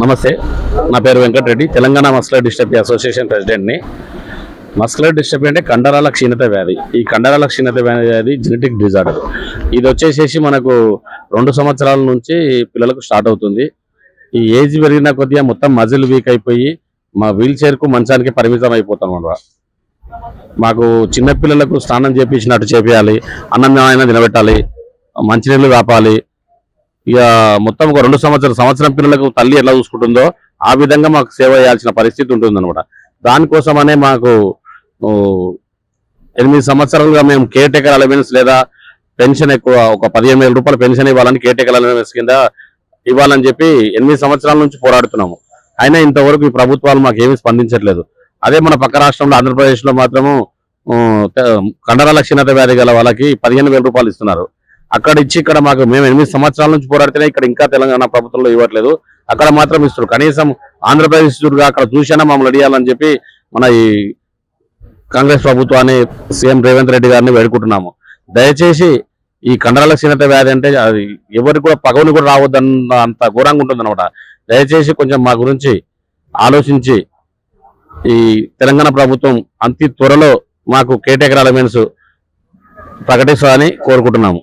నమస్తే. నా పేరు Venkatareddy. Telangana muscular dystrophy association ప్రెసిడెంట్ని. Muscular dystrophy అంటే కండరాల క్షీణత వ్యాధి. ఈ కండరాల క్షీణత వ్యాధి జెనెటిక్ డిజార్డర్. ఇది వచ్చేసేసి మనకు రెండు సంవత్సరాల నుంచి పిల్లలకు స్టార్ట్ అవుతుంది. ఈ ఏజ్ పెరిగిన కొద్దిగా మొత్తం మజిల్ వీక్ అయిపోయి మా వీల్ చైర్కు మంచానికి పరిమితం అయిపోతాం అనమాట. మాకు చిన్నపిల్లలకు స్నానం చేపించినట్టు చేపించాలి అన్నం అయినా తినబెట్టాలి. మంచినీళ్ళు వేపాలి ఇక మొత్తం ఒక రెండు సంవత్సరం సంవత్సరం పిల్లలకు తల్లి ఎలా చూసుకుంటుందో ఆ విధంగా మాకు సేవ చేయాల్సిన పరిస్థితి ఉంటుంది అనమాట దానికోసమనే మాకు ఎనిమిది సంవత్సరాలుగా మేము కేర్ టేకర్ అలవెన్స్ లేదా పెన్షన్ ఎక్కువ ఒక పదిహేను వేల రూపాయల పెన్షన్ ఇవ్వాలని కేర్ టేకర్ అలవెన్స్ కింద ఇవ్వాలని చెప్పి ఎనిమిది సంవత్సరాల నుంచి పోరాడుతున్నాము. అయినా ఇంతవరకు ఈ ప్రభుత్వాలు మాకు ఏమీ స్పందించట్లేదు. అదే మన పక్క రాష్ట్రంలో ఆంధ్రప్రదేశ్లో మాత్రము కండరాల క్షీణత వ్యాధి గల వాళ్ళకి పదిహేను వేల రూపాయలు ఇస్తున్నారు. అక్కడ ఇచ్చి ఇక్కడ మాకు మేము ఎనిమిది సంవత్సరాల నుంచి పోరాడితేనే ఇక్కడ ఇంకా తెలంగాణ ప్రభుత్వంలో ఇవ్వట్లేదు. అక్కడ మాత్రం ఇస్తారు కనీసం ఆంధ్రప్రదేశ్ ఇస్తుడుగా అక్కడ చూసినా మమ్మల్ని అడియాలని చెప్పి మన ఈ కాంగ్రెస్ ప్రభుత్వాన్ని సీఎం రేవంత్ రెడ్డి గారిని వేడుకుంటున్నాము. దయచేసి ఈ కండరాల క్షీణత వ్యాధి అంటే అది ఎవరికి కూడా పగవని కూడా రావద్దన్న అంత ఘోరంగా ఉంటుంది అనమాట దయచేసి కొంచెం మా గురించి ఆలోచించి ఈ తెలంగాణ ప్రభుత్వం అంతి త్వరలో మాకు కేటగిరీ అలవెన్స్ ప్రకటిస్తామని కోరుకుంటున్నాము.